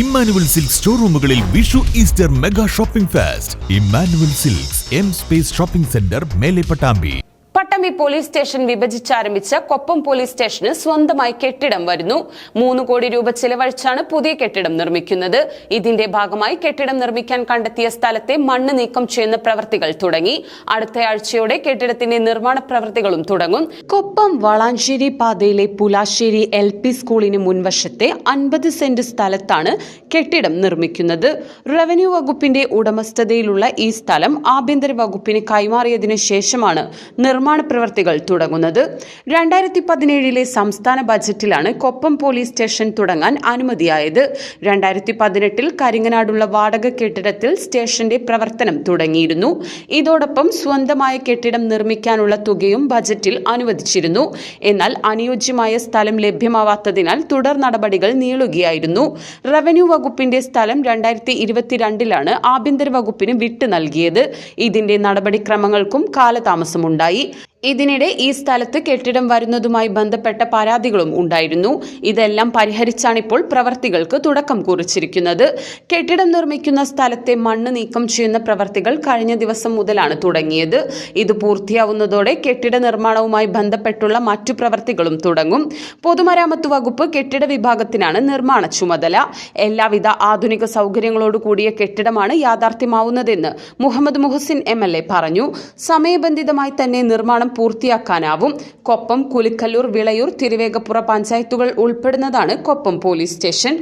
Emmanuel silks ഷോറൂമുകളിൽ Vishu Easter mega shopping fest. Emmanuel silks M space shopping centre മേലെ Pattambi. Pattambi police station വിഭജിച്ചാരംഭിച്ച Koppam police സ്റ്റേഷന് സ്വന്തമായി കെട്ടിടം വരുന്നു. മൂന്ന് കോടി രൂപ ചിലവഴിച്ചാണ് പുതിയ കെട്ടിടം നിർമ്മിക്കുന്നത്. ഇതിന്റെ ഭാഗമായി കെട്ടിടം നിർമ്മിക്കാൻ കണ്ടെത്തിയ സ്ഥലത്തെ മണ്ണ് നീക്കം ചെയ്യുന്ന പ്രവൃത്തികൾ തുടങ്ങി. അടുത്തയാഴ്ചയോടെ കെട്ടിടത്തിന്റെ നിർമ്മാണ പ്രവൃത്തികളും തുടങ്ങും. കൊപ്പം വളാഞ്ചേരി പാതയിലെ പുലാശ്ശേരി എൽ പി സ്കൂളിന് മുൻവശത്തെ അൻപത് സെന്റ് സ്ഥലത്താണ് കെട്ടിടം നിർമ്മിക്കുന്നത്. റവന്യൂ വകുപ്പിന്റെ ഉടമസ്ഥതയിലുള്ള ഈ സ്ഥലം ആഭ്യന്തര വകുപ്പിന് കൈമാറിയതിനു ശേഷമാണ് നിർമ്മാണ പ്രവർത്തികൾ തുടങ്ങുന്നത്. രണ്ടായിരത്തി പതിനേഴിലെ സംസ്ഥാന ബജറ്റിലാണ് കൊപ്പം പോലീസ് സ്റ്റേഷൻ തുടങ്ങാൻ അനുമതിയായത്. രണ്ടായിരത്തി പതിനെട്ടിൽ കരിങ്ങനാടുള്ള വാടക കെട്ടിടത്തിൽ സ്റ്റേഷന്റെ പ്രവർത്തനം തുടങ്ങിയിരുന്നു. ഇതോടൊപ്പം സ്വന്തമായ കെട്ടിടം നിർമ്മിക്കാനുള്ള തുകയും ബജറ്റിൽ അനുവദിച്ചിരുന്നു. എന്നാൽ അനുയോജ്യമായ സ്ഥലം ലഭ്യമാവാത്തതിനാൽ തുടർ നടപടികൾ നീളുകയായിരുന്നു. റവന്യൂ വകുപ്പിന്റെ സ്ഥലം രണ്ടായിരത്തി ഇരുപത്തിരണ്ടിലാണ് ആഭ്യന്തര വകുപ്പിന് വിട്ടു നൽകിയത്. ഇതിന്റെ നടപടിക്രമങ്ങൾക്കും കാലതാമസമുണ്ടായി. ഇതിനിടെ ഈ സ്ഥലത്ത് കെട്ടിടം വരുന്നതുമായി ബന്ധപ്പെട്ട പരാതികളും ഉണ്ടായിരുന്നു. ഇതെല്ലാം പരിഹരിച്ചാണിപ്പോൾ പ്രവർത്തികൾക്ക് തുടക്കം കുറിച്ചിരിക്കുന്നത്. കെട്ടിടം നിർമ്മിക്കുന്ന സ്ഥലത്തെ മണ്ണ് നീക്കം ചെയ്യുന്ന പ്രവർത്തികൾ കഴിഞ്ഞ ദിവസം മുതലാണ് തുടങ്ങിയത്. ഇത് പൂർത്തിയാവുന്നതോടെ കെട്ടിട നിർമ്മാണവുമായി ബന്ധപ്പെട്ടുള്ള മറ്റു പ്രവർത്തികളും തുടങ്ങും. പൊതുമരാമത്ത് വകുപ്പ് കെട്ടിട വിഭാഗത്തിനാണ് നിർമ്മാണ ചുമതല. എല്ലാവിധ ആധുനിക സൗകര്യങ്ങളോട് കൂടിയ കെട്ടിടമാണ് യാഥാർത്ഥ്യമാവുന്നതെന്ന് മുഹമ്മദ് മുഹസിൻ എം പറഞ്ഞു. സമയബന്ധിതമായി തന്നെ നിർമ്മാണം പൂർത്തിയാക്കാനാവും. കൊപ്പം കുലിക്കല്ലൂർ വിളയൂർ തിരുവേഗപ്പുറ പഞ്ചായത്തുകൾ ഉൾപ്പെടുന്നതാണ് കൊപ്പം പോലീസ് സ്റ്റേഷൻ.